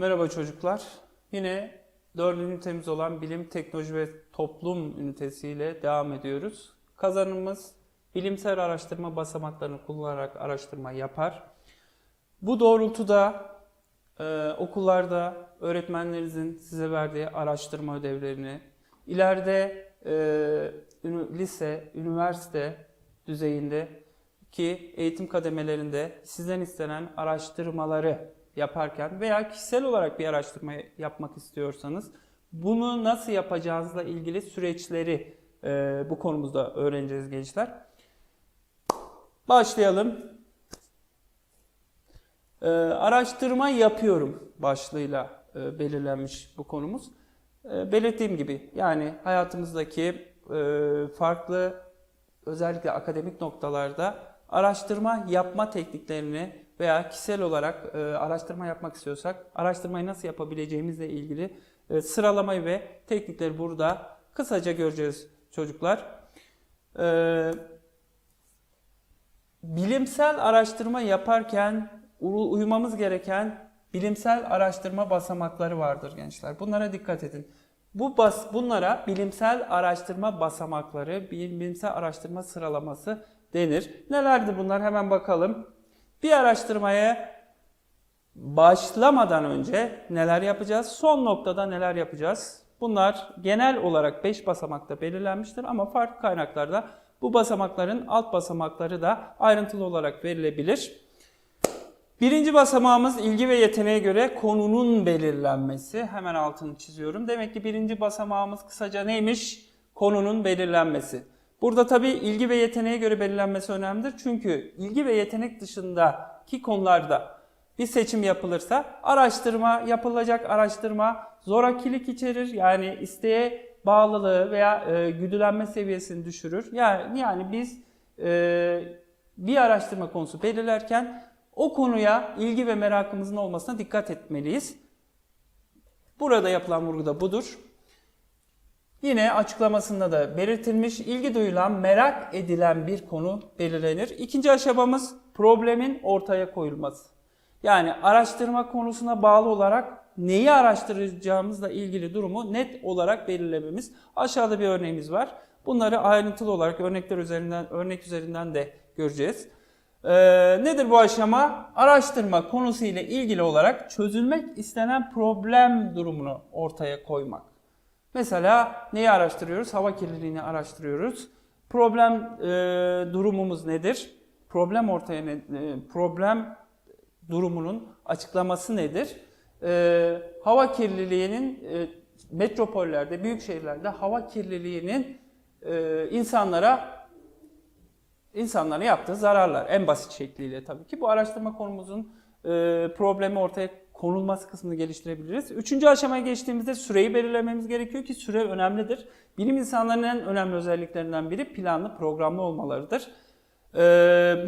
Merhaba çocuklar. Yine dördüncü ünitemiz olan Bilim, Teknoloji ve Toplum ünitesiyle devam ediyoruz. Kazanımız bilimsel araştırma basamaklarını kullanarak araştırma yapar. Bu doğrultuda e, okullarda öğretmenlerinizin size verdiği araştırma ödevlerini, ileride e, lise, üniversite düzeyinde ki eğitim kademelerinde sizden istenen araştırmaları yaparken veya kişisel olarak bir araştırma yapmak istiyorsanız bunu nasıl yapacağınızla ilgili süreçleri e, bu konumuzda öğreneceğiz gençler. Başlayalım. E, araştırma yapıyorum başlığıyla e, belirlenmiş bu konumuz. E, belirttiğim gibi yani hayatımızdaki e, farklı özellikle akademik noktalarda araştırma yapma tekniklerini veya kişisel olarak e, araştırma yapmak istiyorsak araştırmayı nasıl yapabileceğimizle ilgili e, sıralamayı ve teknikleri burada kısaca göreceğiz çocuklar. E, bilimsel araştırma yaparken uymamız gereken bilimsel araştırma basamakları vardır gençler. Bunlara dikkat edin. Bu bas, bunlara bilimsel araştırma basamakları, bilimsel araştırma sıralaması denir. Nelerdir bunlar? Hemen bakalım. Bir araştırmaya başlamadan önce neler yapacağız? Son noktada neler yapacağız? Bunlar genel olarak 5 basamakta belirlenmiştir ama farklı kaynaklarda bu basamakların alt basamakları da ayrıntılı olarak verilebilir. Birinci basamağımız ilgi ve yeteneğe göre konunun belirlenmesi. Hemen altını çiziyorum. Demek ki birinci basamağımız kısaca neymiş? Konunun belirlenmesi. Burada tabii ilgi ve yeteneğe göre belirlenmesi önemlidir. Çünkü ilgi ve yetenek dışındaki konularda bir seçim yapılırsa araştırma yapılacak araştırma zorakilik içerir. Yani isteğe bağlılığı veya e, güdülenme seviyesini düşürür. Yani, yani biz e, bir araştırma konusu belirlerken o konuya ilgi ve merakımızın olmasına dikkat etmeliyiz. Burada yapılan vurgu da budur. Yine açıklamasında da belirtilmiş ilgi duyulan, merak edilen bir konu belirlenir. İkinci aşamamız problemin ortaya koyulması. Yani araştırma konusuna bağlı olarak neyi araştıracağımızla ilgili durumu net olarak belirlememiz. Aşağıda bir örneğimiz var. Bunları ayrıntılı olarak örnekler üzerinden örnek üzerinden de göreceğiz. Ee, nedir bu aşama? Araştırma konusu ile ilgili olarak çözülmek istenen problem durumunu ortaya koymak. Mesela neyi araştırıyoruz? Hava kirliliğini araştırıyoruz. Problem e, durumumuz nedir? Problem ortaya ne, e, problem durumunun açıklaması nedir? E, hava kirliliğinin e, metropollerde, büyük şehirlerde hava kirliliğinin e, insanlara insanlara yaptığı zararlar en basit şekliyle tabii ki bu araştırma konumuzun e, problemi ortaya konulması kısmını geliştirebiliriz. Üçüncü aşamaya geçtiğimizde süreyi belirlememiz gerekiyor ki süre önemlidir. Bilim insanlarının en önemli özelliklerinden biri planlı, programlı olmalarıdır. E,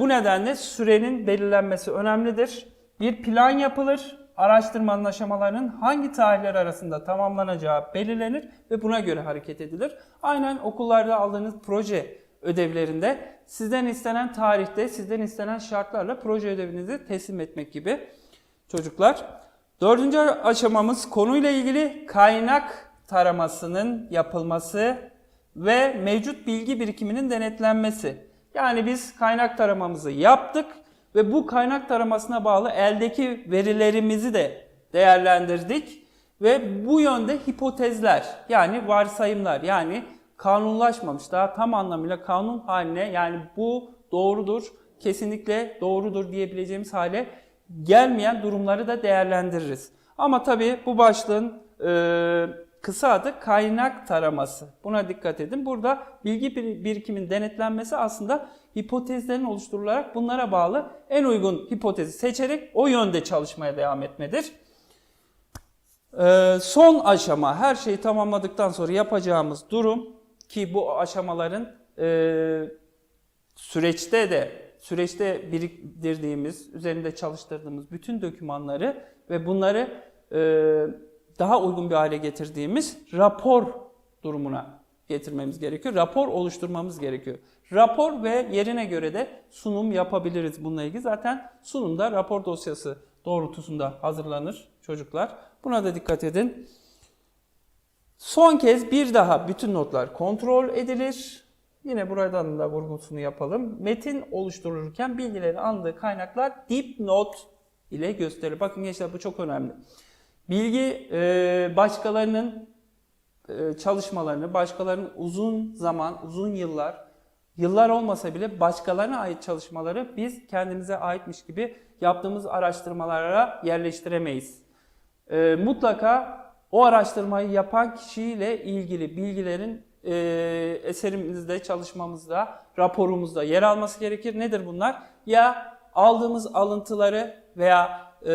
bu nedenle sürenin belirlenmesi önemlidir. Bir plan yapılır, araştırmanın aşamalarının hangi tarihler arasında tamamlanacağı belirlenir ve buna göre hareket edilir. Aynen okullarda aldığınız proje ödevlerinde sizden istenen tarihte, sizden istenen şartlarla proje ödevinizi teslim etmek gibi çocuklar. Dördüncü aşamamız konuyla ilgili kaynak taramasının yapılması ve mevcut bilgi birikiminin denetlenmesi. Yani biz kaynak taramamızı yaptık ve bu kaynak taramasına bağlı eldeki verilerimizi de değerlendirdik ve bu yönde hipotezler yani varsayımlar yani kanunlaşmamış daha tam anlamıyla kanun haline yani bu doğrudur kesinlikle doğrudur diyebileceğimiz hale gelmeyen durumları da değerlendiririz. Ama tabii bu başlığın e, kısa adı kaynak taraması. Buna dikkat edin. Burada bilgi bir- birikimin denetlenmesi aslında hipotezlerin oluşturularak bunlara bağlı en uygun hipotezi seçerek o yönde çalışmaya devam etmedir. Ee, son aşama her şeyi tamamladıktan sonra yapacağımız durum ki bu aşamaların e, süreçte de süreçte biriktirdiğimiz, üzerinde çalıştırdığımız bütün dokümanları ve bunları e, daha uygun bir hale getirdiğimiz rapor durumuna getirmemiz gerekiyor. Rapor oluşturmamız gerekiyor. Rapor ve yerine göre de sunum yapabiliriz bununla ilgili. Zaten sunumda rapor dosyası doğrultusunda hazırlanır çocuklar. Buna da dikkat edin. Son kez bir daha bütün notlar kontrol edilir. Yine buradan da vurgusunu yapalım. Metin oluşturulurken bilgileri aldığı kaynaklar dipnot ile gösterilir. Bakın gençler bu çok önemli. Bilgi e, başkalarının e, çalışmalarını, başkalarının uzun zaman, uzun yıllar, yıllar olmasa bile başkalarına ait çalışmaları biz kendimize aitmiş gibi yaptığımız araştırmalara yerleştiremeyiz. E, mutlaka o araştırmayı yapan kişiyle ilgili bilgilerin e, eserimizde, çalışmamızda, raporumuzda yer alması gerekir. Nedir bunlar? Ya aldığımız alıntıları veya e,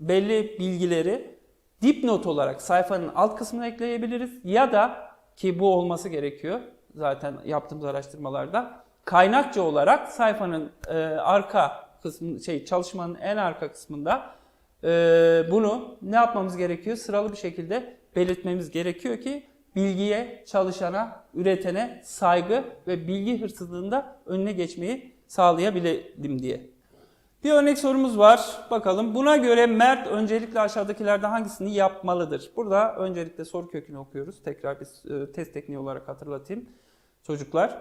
belli bilgileri dipnot olarak sayfanın alt kısmına ekleyebiliriz ya da ki bu olması gerekiyor zaten yaptığımız araştırmalarda kaynakça olarak sayfanın e, arka kısmı şey çalışmanın en arka kısmında e, bunu ne yapmamız gerekiyor? Sıralı bir şekilde belirtmemiz gerekiyor ki bilgiye, çalışana, üretene saygı ve bilgi hırsızlığında önüne geçmeyi sağlayabilelim diye. Bir örnek sorumuz var. Bakalım. Buna göre Mert öncelikle aşağıdakilerden hangisini yapmalıdır? Burada öncelikle soru kökünü okuyoruz. Tekrar bir e, test tekniği olarak hatırlatayım çocuklar.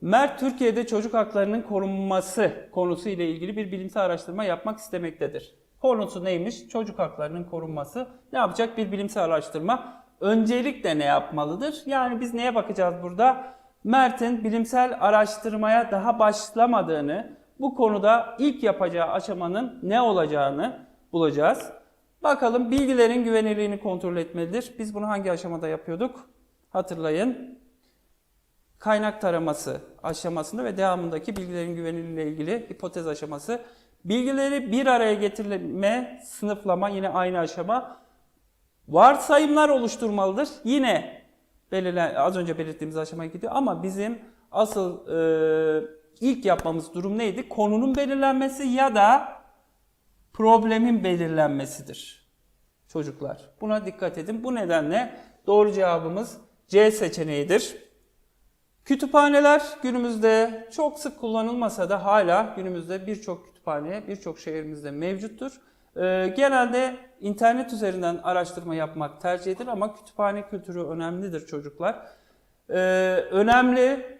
Mert Türkiye'de çocuk haklarının korunması konusu ile ilgili bir bilimsel araştırma yapmak istemektedir. Konusu neymiş? Çocuk haklarının korunması. Ne yapacak? Bir bilimsel araştırma. Öncelikle ne yapmalıdır? Yani biz neye bakacağız burada? Mert'in bilimsel araştırmaya daha başlamadığını, bu konuda ilk yapacağı aşamanın ne olacağını bulacağız. Bakalım bilgilerin güvenilirliğini kontrol etmelidir. Biz bunu hangi aşamada yapıyorduk? Hatırlayın. Kaynak taraması aşamasında ve devamındaki bilgilerin güvenilirliğiyle ilgili hipotez aşaması. Bilgileri bir araya getirme, sınıflama yine aynı aşama. Varsayımlar oluşturmalıdır. Yine belirlen, az önce belirttiğimiz aşamaya gidiyor ama bizim asıl e, ilk yapmamız durum neydi? Konunun belirlenmesi ya da problemin belirlenmesidir. Çocuklar buna dikkat edin. Bu nedenle doğru cevabımız C seçeneğidir. Kütüphaneler günümüzde çok sık kullanılmasa da hala günümüzde birçok kütüphane birçok şehrimizde mevcuttur. Ee, genelde internet üzerinden araştırma yapmak tercih edilir ama kütüphane kültürü önemlidir çocuklar. Ee, önemli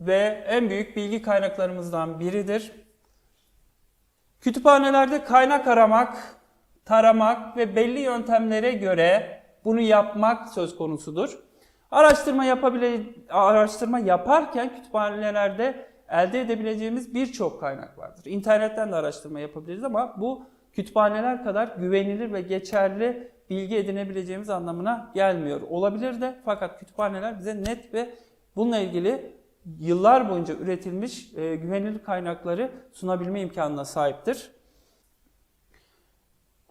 ve en büyük bilgi kaynaklarımızdan biridir. Kütüphanelerde kaynak aramak, taramak ve belli yöntemlere göre bunu yapmak söz konusudur. Araştırma yapabile araştırma yaparken kütüphanelerde elde edebileceğimiz birçok kaynak vardır. İnternetten de araştırma yapabiliriz ama bu kütüphaneler kadar güvenilir ve geçerli bilgi edinebileceğimiz anlamına gelmiyor. Olabilir de fakat kütüphaneler bize net ve bununla ilgili yıllar boyunca üretilmiş e, güvenilir kaynakları sunabilme imkanına sahiptir.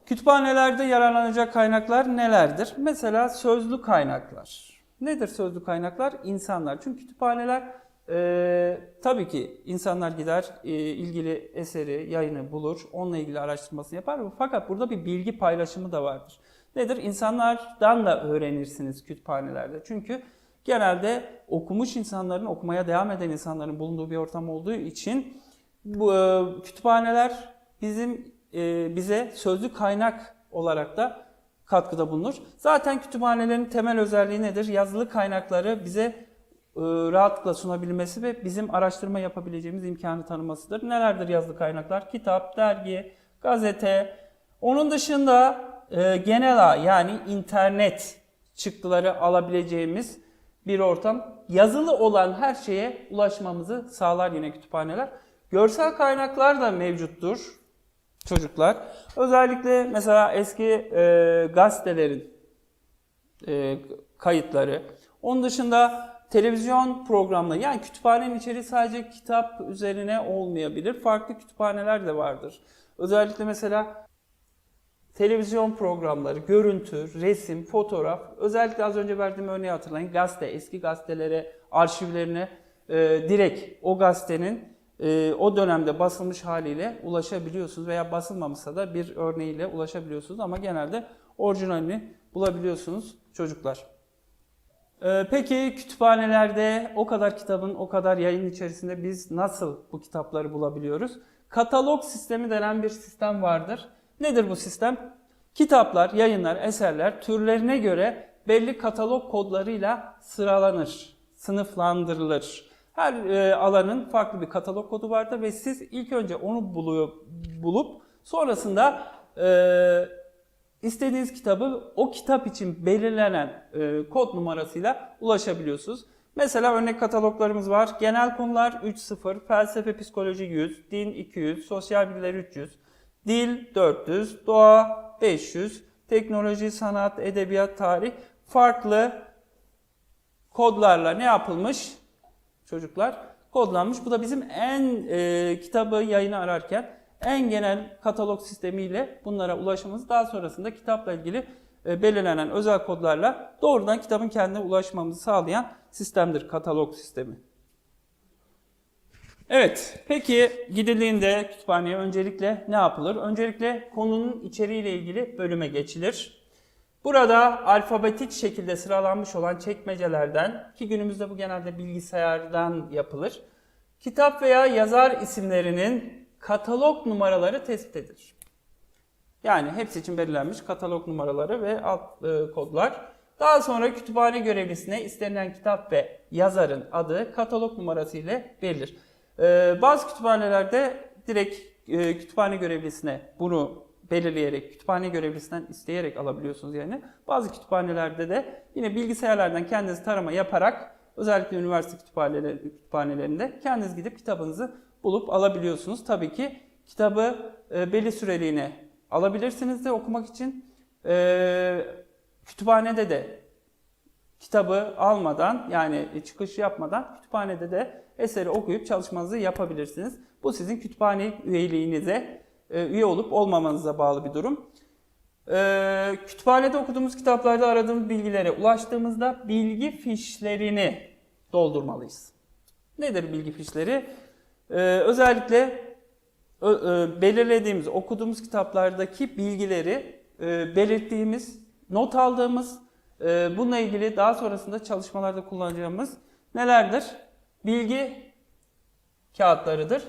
Kütüphanelerde yararlanacak kaynaklar nelerdir? Mesela sözlü kaynaklar. Nedir sözlü kaynaklar? İnsanlar. Çünkü kütüphaneler e, tabii ki insanlar gider e, ilgili eseri, yayını bulur, onunla ilgili araştırmasını yapar. Fakat burada bir bilgi paylaşımı da vardır. Nedir? İnsanlardan da öğrenirsiniz kütüphanelerde. Çünkü genelde okumuş insanların, okumaya devam eden insanların bulunduğu bir ortam olduğu için bu e, kütüphaneler bizim e, bize sözlü kaynak olarak da katkıda bulunur. Zaten kütüphanelerin temel özelliği nedir? Yazılı kaynakları bize rahatlıkla sunabilmesi ve bizim araştırma yapabileceğimiz imkanı tanımasıdır. Nelerdir yazılı kaynaklar? Kitap, dergi, gazete. Onun dışında e, genel ağ yani internet çıktıları alabileceğimiz bir ortam. Yazılı olan her şeye ulaşmamızı sağlar yine kütüphaneler. Görsel kaynaklar da mevcuttur çocuklar. Özellikle mesela eski e, gazetelerin e, kayıtları. Onun dışında televizyon programları yani kütüphanenin içeriği sadece kitap üzerine olmayabilir. Farklı kütüphaneler de vardır. Özellikle mesela televizyon programları, görüntü, resim, fotoğraf. Özellikle az önce verdiğim örneği hatırlayın. Gazete, eski gazetelere, arşivlerine e, direkt o gazetenin e, o dönemde basılmış haliyle ulaşabiliyorsunuz veya basılmamışsa da bir örneğiyle ulaşabiliyorsunuz ama genelde orijinalini bulabiliyorsunuz çocuklar. E, peki kütüphanelerde o kadar kitabın, o kadar yayın içerisinde biz nasıl bu kitapları bulabiliyoruz? Katalog sistemi denen bir sistem vardır. Nedir bu sistem? Kitaplar, yayınlar, eserler türlerine göre belli katalog kodlarıyla sıralanır, sınıflandırılır. Her e, alanın farklı bir katalog kodu vardır ve siz ilk önce onu buluyor, bulup sonrasında e, istediğiniz kitabı o kitap için belirlenen e, kod numarasıyla ulaşabiliyorsunuz. Mesela örnek kataloglarımız var. Genel konular 3.0, felsefe psikoloji 100, din 200, sosyal bilgiler 300, dil 400, doğa 500, teknoloji, sanat, edebiyat, tarih farklı kodlarla ne yapılmış? Çocuklar kodlanmış. Bu da bizim en e, kitabı yayını ararken en genel katalog sistemiyle bunlara ulaşmamız daha sonrasında kitapla ilgili e, belirlenen özel kodlarla doğrudan kitabın kendine ulaşmamızı sağlayan sistemdir katalog sistemi. Evet, peki gidildiğinde kütüphaneye öncelikle ne yapılır? Öncelikle konunun içeriğiyle ilgili bölüme geçilir. Burada alfabetik şekilde sıralanmış olan çekmecelerden ki günümüzde bu genelde bilgisayardan yapılır. Kitap veya yazar isimlerinin katalog numaraları tespit edilir. Yani hepsi için belirlenmiş katalog numaraları ve alt e, kodlar. Daha sonra kütüphane görevlisine istenilen kitap ve yazarın adı katalog numarası ile verilir. E, bazı kütüphanelerde direkt e, kütüphane görevlisine bunu belirleyerek, kütüphane görevlisinden isteyerek alabiliyorsunuz yani. Bazı kütüphanelerde de yine bilgisayarlardan kendiniz tarama yaparak özellikle üniversite kütüphaneleri, kütüphanelerinde kendiniz gidip kitabınızı bulup alabiliyorsunuz. Tabii ki kitabı e, belli süreliğine alabilirsiniz de okumak için. E, kütüphanede de kitabı almadan yani çıkış yapmadan kütüphanede de eseri okuyup çalışmanızı yapabilirsiniz. Bu sizin kütüphane üyeliğinize e, üye olup olmamanıza bağlı bir durum. E, kütüphanede okuduğumuz kitaplarda aradığımız bilgilere ulaştığımızda bilgi fişlerini doldurmalıyız. Nedir bilgi fişleri? E, özellikle ö, e, belirlediğimiz, okuduğumuz kitaplardaki bilgileri e, belirttiğimiz, not aldığımız, e, bununla ilgili daha sonrasında çalışmalarda kullanacağımız nelerdir? Bilgi kağıtlarıdır.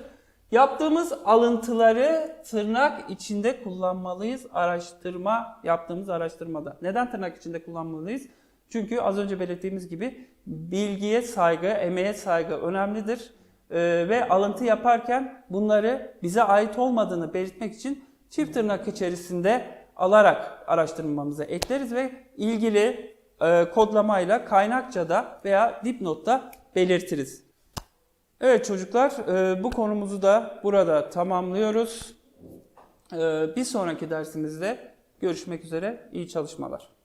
Yaptığımız alıntıları tırnak içinde kullanmalıyız araştırma yaptığımız araştırmada. Neden tırnak içinde kullanmalıyız? Çünkü az önce belirttiğimiz gibi bilgiye saygı, emeğe saygı önemlidir. Ee, ve alıntı yaparken bunları bize ait olmadığını belirtmek için çift tırnak içerisinde alarak araştırmamıza ekleriz ve ilgili e, kodlamayla kaynakçada veya dipnotta belirtiriz. Evet çocuklar e, bu konumuzu da burada tamamlıyoruz. E, bir sonraki dersimizde görüşmek üzere. İyi çalışmalar.